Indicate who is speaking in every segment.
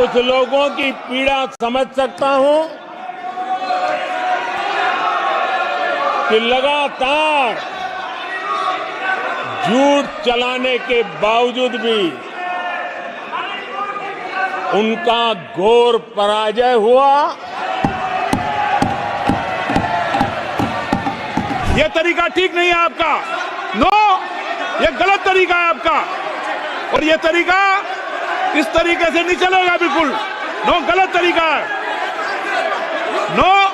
Speaker 1: कुछ लोगों की पीड़ा समझ सकता हूँ कि लगातार झूठ चलाने के बावजूद भी उनका घोर पराजय हुआ।
Speaker 2: यह तरीका ठीक नहीं है आपका। नो यह गलत तरीका है आपका। और यह तरीका इस तरीके से नहीं चलेगा बिल्कुल। नो, गलत तरीका है। नो।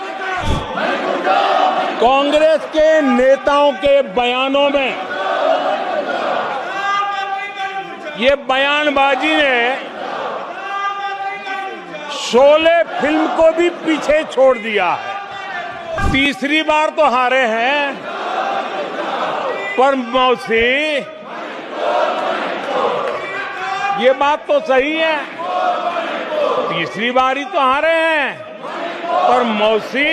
Speaker 1: कांग्रेस के नेताओं के बयानों में ये बयानबाजी ने शोले फ़िल्म को भी पीछे छोड़ दिया है। तीसरी बार तो हारे हैं। पर मौसी ये बात तो सही है। तीसरी बार तो हारे हैं। पर मौसी,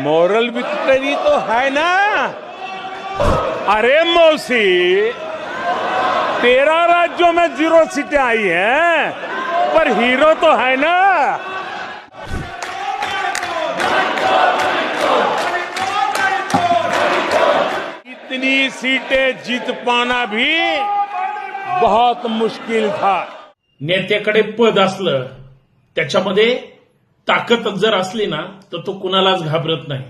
Speaker 1: मोरल विक्ट्री तो है ना। अरे मौसी, तेरह राज्यों में ज़ीरो सीटें आई हैं, पर हीरो तो है ना। इतनी सीटें जीत पाना भी बहुत मुश्किल था।
Speaker 3: नेत्याकडे पद असलं त्याच्यामध्ये ताकद जर असली ना तर तो कुणालाच घाबरत नाही.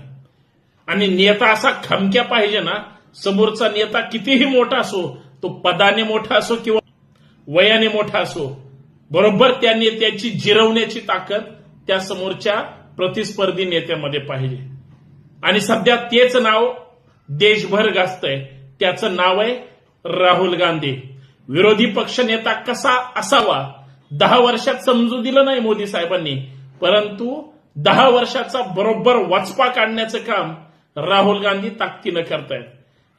Speaker 3: आणि नेता असा खमक्या पाहिजे ना समोरचा नेता कितीही मोठा असो तो पदाने मोठा असो किंवा वयाने मोठा असो बरोबर त्या नेत्याची जिरवण्याची ताकद त्या समोरच्या प्रतिस्पर्धी नेत्यामध्ये पाहिजे. आणि सध्या तेच नाव देशभर गाजतंय. त्याचं नाव आहे राहुल गांधी. विरोधी पक्ष नेता कसा असावा? दहा वर्षात समजू दिलं नाही मोदी साहेबांनी. परंतु दहा वर्षाचा बरोबर वचपा काढण्याचं काम राहुल गांधी ताकदीनं करतायत.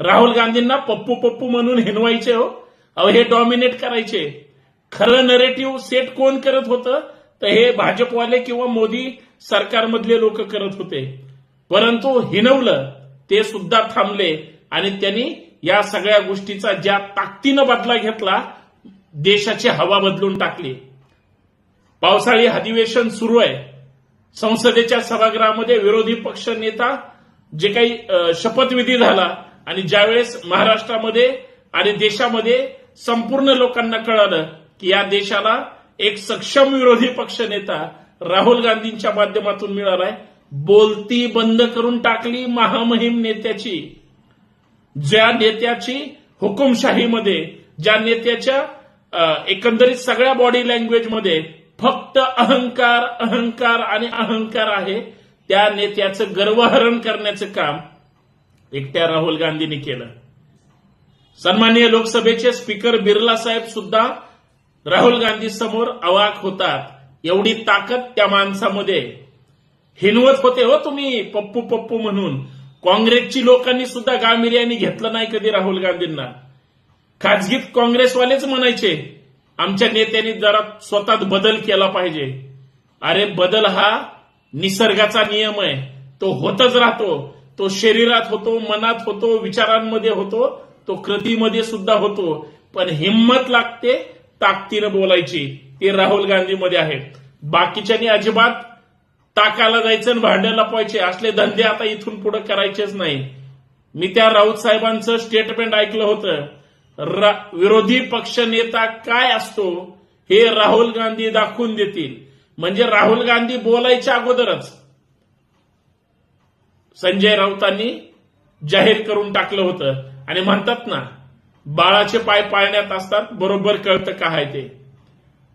Speaker 3: राहुल गांधींना पप्पू पप्पू म्हणून हिनवायचे हो. अव हे डॉमिनेट करायचे. खरं नरेटिव्ह सेट कोण करत होतं? तर हे भाजपवाले किंवा मोदी सरकारमधले लोक करत होते. परंतु हिनवलं ते सुद्धा थांबले आणि त्यांनी या सगळ्या गोष्टीचा ज्या ताकदीनं बदला घेतला देशाची हवा बदलून टाकली. पावसाळी अधिवेशन सुरू आहे. संसदेच्या सभागृहामध्ये विरोधी पक्ष नेता जे काही शपथविधी झाला आणि ज्यावेळेस महाराष्ट्रामध्ये आणि देशामध्ये संपूर्ण लोकांना कळालं की या देशाला एक सक्षम विरोधी पक्ष नेता राहुल गांधींच्या माध्यमातून मिळालाय बोलती बंद करून टाकली महामहिम नेत्याची. ज्या नेत्याची हुकुमशाहीमध्ये ज्या नेत्याच्या एकंदरीत सगळ्या बॉडी लँग्वेजमध्ये फक्त अहंकार अहंकार आणि अहंकार आहे त्या नेत्याचं गर्वहरण करण्याचं काम एकट्या राहुल गांधींनी केलं. सन्माननीय लोकसभेचे स्पीकर बिर्ला साहेब सुद्धा राहुल गांधी समोर अवाक होतात. एवढी ताकद त्या माणसामध्ये. हिनवत होते हो तुम्ही पप्पू पप्पू म्हणून. काँग्रेसची लोकांनी सुद्धा गांभीर्याने घेतलं नाही कधी राहुल गांधींना. खाजगीत काँग्रेसवालेच म्हणायचे आमच्या नेत्यांनी जरा स्वतःत बदल केला पाहिजे. अरे बदल हा निसर्गाचा नियम आहे. तो होतच राहतो. तो शरीरात होतो मनात होतो विचारांमध्ये होतो तो कृतीमध्ये सुद्धा होतो. पण हिंमत लागते ताकदीनं बोलायची. ते राहुल गांधीमध्ये आहे बाकीच्यांनी अजिबात टाकायला जायचं आणि भांड्या लपवायचे. असले धंदे आता इथून पुढे करायचेच नाही. मी त्या राऊत साहेबांचं स्टेटमेंट ऐकलं होतं. विरोधी पक्ष नेता काय असतो हे राहुल गांधी दाखवून देतील. म्हणजे राहुल गांधी बोलायच्या अगोदरच संजय राऊतांनी जाहीर करून टाकलं होतं. आणि म्हणतात ना बाळाचे पाय पाळण्यात असतात बरोबर कळतं काय ते.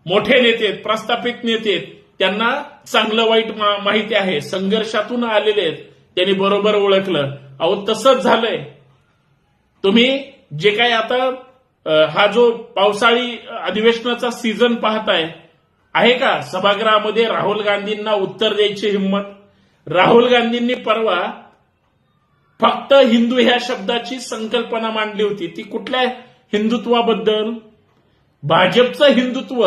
Speaker 3: मोठे नेते प्रस्थापित नेते त्यांना चांगलं वाईट मा- माहिती आहे. संघर्षातून आलेले आहेत. त्यांनी बरोबर ओळखलं. अहो तसंच झालंय. तुम्ही जे काही आता हा जो पावसाळी अधिवेशनाचा सीझन पाहताय आहे का? सभागृहामध्ये राहुल गांधींना उत्तर द्यायची हिंमत? राहुल गांधींनी परवा फक्त हिंदू ह्या शब्दाची संकल्पना मांडली होती. ती कुठल्या हिंदुत्वाबद्दल? भाजपचं हिंदुत्व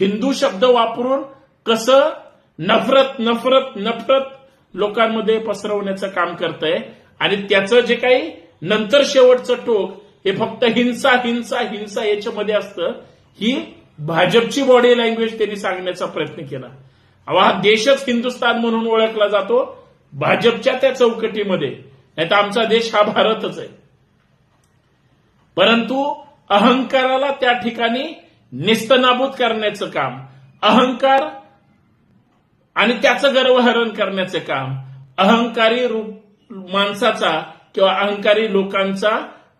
Speaker 3: हिंदू शब्द वापरून कसं नफरत नफरत नफरत लोकांमध्ये पसरवण्याचं काम करतंय. आणि त्याचं जे काही नंतर शेवटचं टोक हे फक्त हिंसा हिंसा हिंसा याच्यामध्ये असतं. ही भाजपची बॉडी लँग्वेज त्यांनी सांगण्याचा प्रयत्न केला. अवा हा देशच हिंदुस्थान म्हणून ओळखला जातो. भाजपच्या त्या चौकटीमध्ये. नाही तर आमचा देश हा भारतच आहे. परंतु अहंकाराला त्या ठिकाणी निस्तनाबूत करण्याचं काम. अहंकार आणि त्याचं गर्वहरण करण्याचे काम. अहंकारी रूप माणसाचा किंवा अहंकारी लोकांचा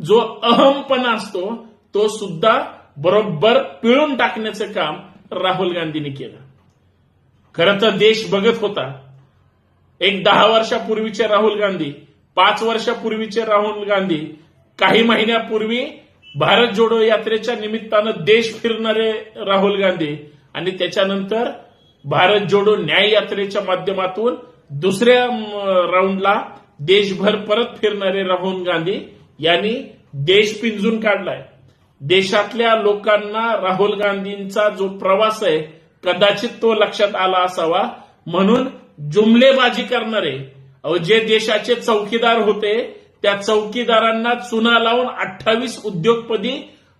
Speaker 3: जो अहमपणा असतो तो सुद्धा बरोबर पिळून टाकण्याचं काम राहुल गांधींनी केलं. खरं तर देश बघत होता. एक दहा वर्षापूर्वीचे राहुल गांधी पाच वर्षापूर्वीचे राहुल गांधी काही महिन्यापूर्वी भारत जोडो यात्रेच्या निमित्तानं देश फिरणारे राहुल गांधी आणि त्याच्यानंतर भारत जोडो न्याय यात्रेच्या माध्यमातून दुसऱ्या राऊंडला देशभर परत फिरणारे राहुल गांधी यांनी देश पिंजून काढलाय. देशातल्या लोकांना राहुल गांधींचा जो प्रवास आहे कदाचित तो लक्षात आला असावा. म्हणून जुमलेबाजी करणारे जे देशाचे चौकीदार होते त्या चौकीदारांना चुना लावून अठ्ठावीस उद्योगपती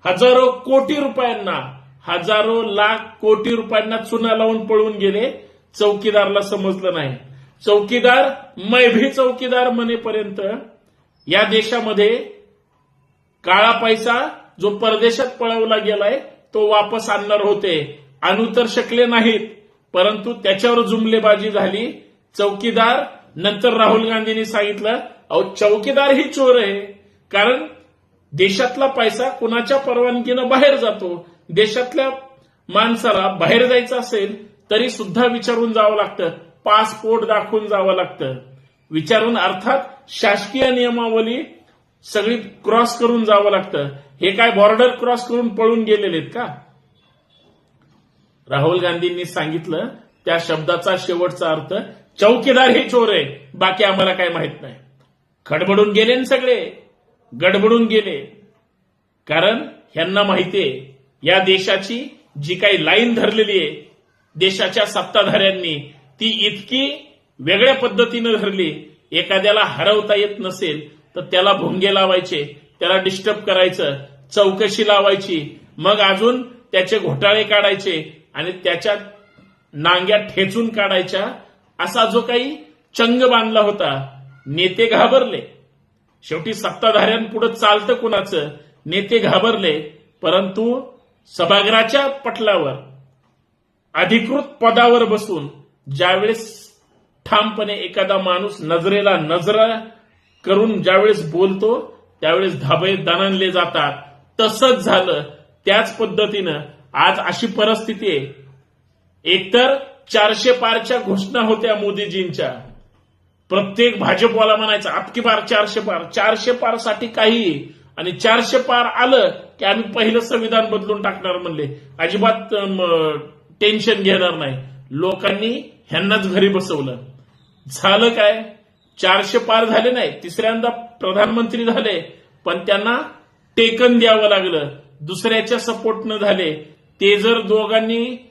Speaker 3: हजारो कोटी रुपयांना हजारो लाख कोटी रुपयांना चुना लावून पळून गेले. चौकीदारला समजलं नाही. चौकीदार मैभी चौकीदार म्हणेपर्यंत या देशामध्ये काळा पैसा जो परदेशात पळवला गेलाय तो वापस आणणार होते. आणू तर शकले नाहीत परंतु त्याच्यावर जुमलेबाजी झाली. चौकीदार नंतर राहुल गांधींनी सांगितलं अहो चौकीदार ही चोर आहे कारण देशातला पैसा कुणाच्या परवानगीनं बाहेर जातो देशातल्या माणसाला बाहेर जायचं असेल तरी सुद्धा विचारून जावं लागतं. पासपोर्ट दाखवून जावं लागतं. विचारून अर्थात शासकीय नियमावली सगळी क्रॉस करून जावं लागतं. हे काय बॉर्डर क्रॉस करून पळून गेलेले आहेत का? राहुल गांधींनी सांगितलं त्या शब्दाचा शेवटचा अर्थ चौकीदार हे चोर आहे बाकी आम्हाला काय माहीत नाही. खडबडून गेले सगळे गडबडून गेले. कारण ह्यांना माहितीये या देशाची जी काही लाईन धरलेली आहे देशाच्या सत्ताधाऱ्यांनी ती इतकी वेगळ्या पद्धतीनं धरली एखाद्याला हरवता येत नसेल तर त्याला भोंगे लावायचे त्याला डिस्टर्ब करायचं चौकशी लावायची मग अजून त्याचे घोटाळे काढायचे आणि त्याच्या नांग्या ठेचून काढायच्या असा जो काही चंग बांधला होता नेते घाबरले. शेवटी सत्ताधाऱ्यांपुढे चालतं कुणाचं? नेते घाबरले परंतु सभागृहाच्या पटलावर अधिकृत पदावर बसून ज्यावेळेस ठामपणे एखादा माणूस नजरेला नजरा करून ज्यावेळेस बोलतो त्यावेळेस धाबे दणानले जातात. तसंच झालं त्याच पद्धतीनं आज अशी परिस्थिती आहे. एकतर चारशे पारच्या घोषणा होत्या मोदीजींच्या. प्रत्येक भाजपवाला म्हणायचं आपकी पार चारशे पार चारशे पारसाठी काही आणि चारशे पार आलं की आम्ही पहिलं संविधान बदलून टाकणार म्हणले. अजिबात टेन्शन घेणार नाही. लोकांनी ह्यांनाच घरी बसवलं. झालं काय? चारशे पार झाले नाही. तिसऱ्यांदा प्रधानमंत्री झाले. पण त्यांना टेकन द्यावं लागलं. दुसऱ्याच्या सपोर्टनं झाले. ते जर दोघांनी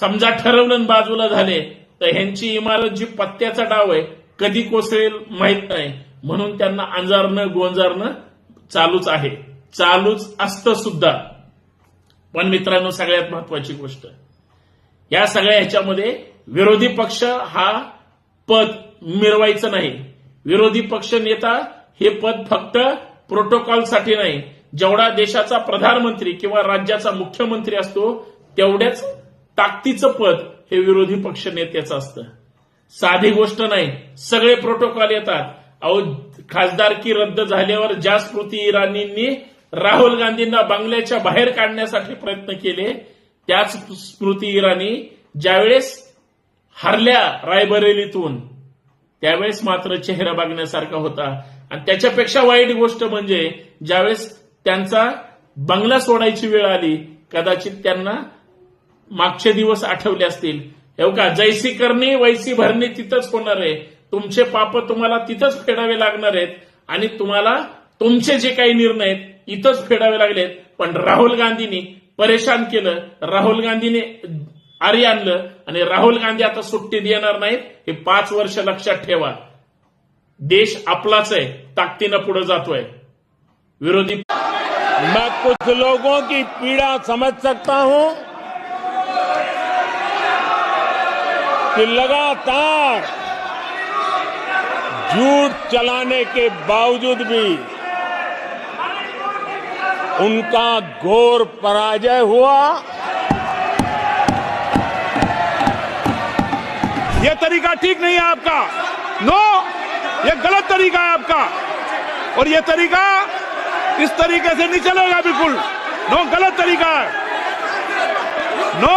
Speaker 3: समजा ठरवलं बाजूला झाले तर ह्यांची इमारत जी पत्त्याचा डाव आहे कधी कोसळेल माहीत नाही. म्हणून त्यांना अंजारणं गोंजारणं चालूच आहे. चालूच असतं सुद्धा. पण मित्रांनो सगळ्यात महत्वाची गोष्ट या सगळ्या ह्याच्यामध्ये विरोधी पक्ष हा पद मिरवायचं नाही. विरोधी पक्ष नेता हे पद फक्त प्रोटोकॉलसाठी नाही. जेवढा देशाचा प्रधानमंत्री किंवा राज्याचा मुख्यमंत्री असतो तेवढ्याच ताकदीचं पद हे विरोधी पक्ष नेत्याचं असतं. साधी गोष्ट नाही. सगळे प्रोटोकॉल येतात. अहो खासदारकी रद्द झाल्यावर ज्या स्मृती इराणींनी राहुल गांधींना बंगल्याच्या बाहेर काढण्यासाठी प्रयत्न केले. त्याच स्मृती इराणी ज्यावेळेस हरल्या रायबरेलीतून त्यावेळेस मात्र चेहरा बघण्यासारखा होता. आणि त्याच्यापेक्षा वाईट गोष्ट म्हणजे ज्यावेळेस त्यांचा बंगला सोडायची वेळ आली कदाचित त्यांना मागचे दिवस आठवले असतील. हे का जैसी करणे वैसी भरणे तिथंच होणार आहे. तुमचे पाप तुम्हाला तिथंच फेडावे लागणार आहेत. आणि तुम्हाला तुमचे जे काही निर्णय आहेत इथंच फेडावे लागलेत. पण राहुल गांधींनी परेशान केलं. राहुल गांधीने आरी आणलं. आणि राहुल गांधी आता सुट्टी देणार नाहीत. हे पाच वर्ष लक्षात ठेवा. देश आपलाच आहे. ताकदीनं पुढे जातोय. विरोधी
Speaker 1: मैं कुछ लोगों की पीड़ा समझ सकता हूं कि लगातार झूठ चलाने के बावजूद भी उनका घोर पराजय हुआ।
Speaker 3: ये तरीका ठीक नहीं है आपका। नो ये गलत तरीका है आपका। और ये तरीका इस तरीके से नहीं चलेगा बिल्कुल। नो गलत तरीका है। नो